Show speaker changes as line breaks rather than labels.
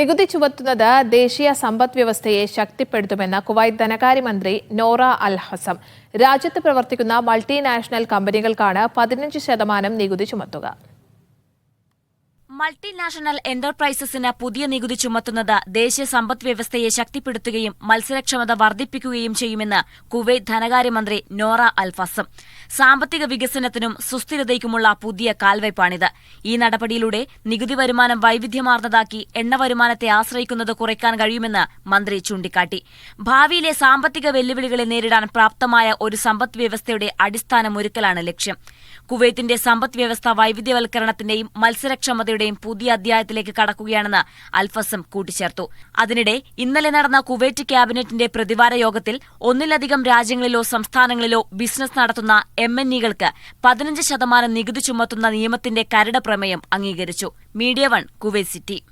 നികുതി ചുമത്തുന്നത് ദേശീയ സമ്പദ് വ്യവസ്ഥയെ ശക്തിപ്പെടുത്തുമെന്ന് കുവൈത്ത് ധനകാര്യമന്ത്രി നോറ അൽ ഹസം. രാജ്യത്ത് പ്രവർത്തിക്കുന്ന മൾട്ടിനാഷണൽ കമ്പനികൾക്കാണ് പതിനഞ്ച് ശതമാനം നികുതി ചുമത്തുക.
മൾട്ടിനാഷണൽ എന്റർപ്രൈസസിന് പുതിയ നികുതി ചുമത്തുന്നത് ദേശീയ സമ്പദ് വ്യവസ്ഥയെ ശക്തിപ്പെടുത്തുകയും മത്സരക്ഷമത വർദ്ധിപ്പിക്കുകയും ചെയ്യുമെന്ന് കുവൈറ്റ് ധനകാര്യമന്ത്രി നോറ അൽഫസം. സാമ്പത്തിക വികസനത്തിനും സുസ്ഥിരതയ്ക്കുമുള്ള പുതിയ കാൽവയ്പാണിത് ഈ നടപടിയിലൂടെ നികുതി വരുമാനം വൈവിധ്യമാർന്നതാക്കി എണ്ണ വരുമാനത്തെ ആശ്രയിക്കുന്നത് കുറയ്ക്കാൻ കഴിയുമെന്ന് മന്ത്രി ചൂണ്ടിക്കാട്ടി. ഭാവിയിലെ സാമ്പത്തിക വെല്ലുവിളികളെ നേരിടാൻ പ്രാപ്തമായ ഒരു സമ്പദ് വ്യവസ്ഥയുടെ അടിസ്ഥാനമൊരുക്കലാണ് ലക്ഷ്യം. കുവൈത്തിന്റെ സമ്പദ് വ്യവസ്ഥ വൈവിധ്യവൽക്കരണത്തിന്റെയും മത്സരക്ഷമതയുടെയും പുതിയ അധ്യായത്തിലേക്ക് കടക്കുകയാണെന്ന് അൽഫസം കൂട്ടിച്ചേർത്തു. അതിനിടെ ഇന്നലെ നടന്ന കുവൈറ്റ് ക്യാബിനറ്റിന്റെ പ്രതിവാര യോഗത്തിൽ ഒന്നിലധികം രാജ്യങ്ങളിലോ സംസ്ഥാനങ്ങളിലോ ബിസിനസ് നടത്തുന്ന എം എൻ ഇകൾക്ക് പതിനഞ്ച് ശതമാനം നികുതി ചുമത്തുന്ന നിയമത്തിന്റെ കരട് പ്രമേയം അംഗീകരിച്ചു. Media one Kuwait city.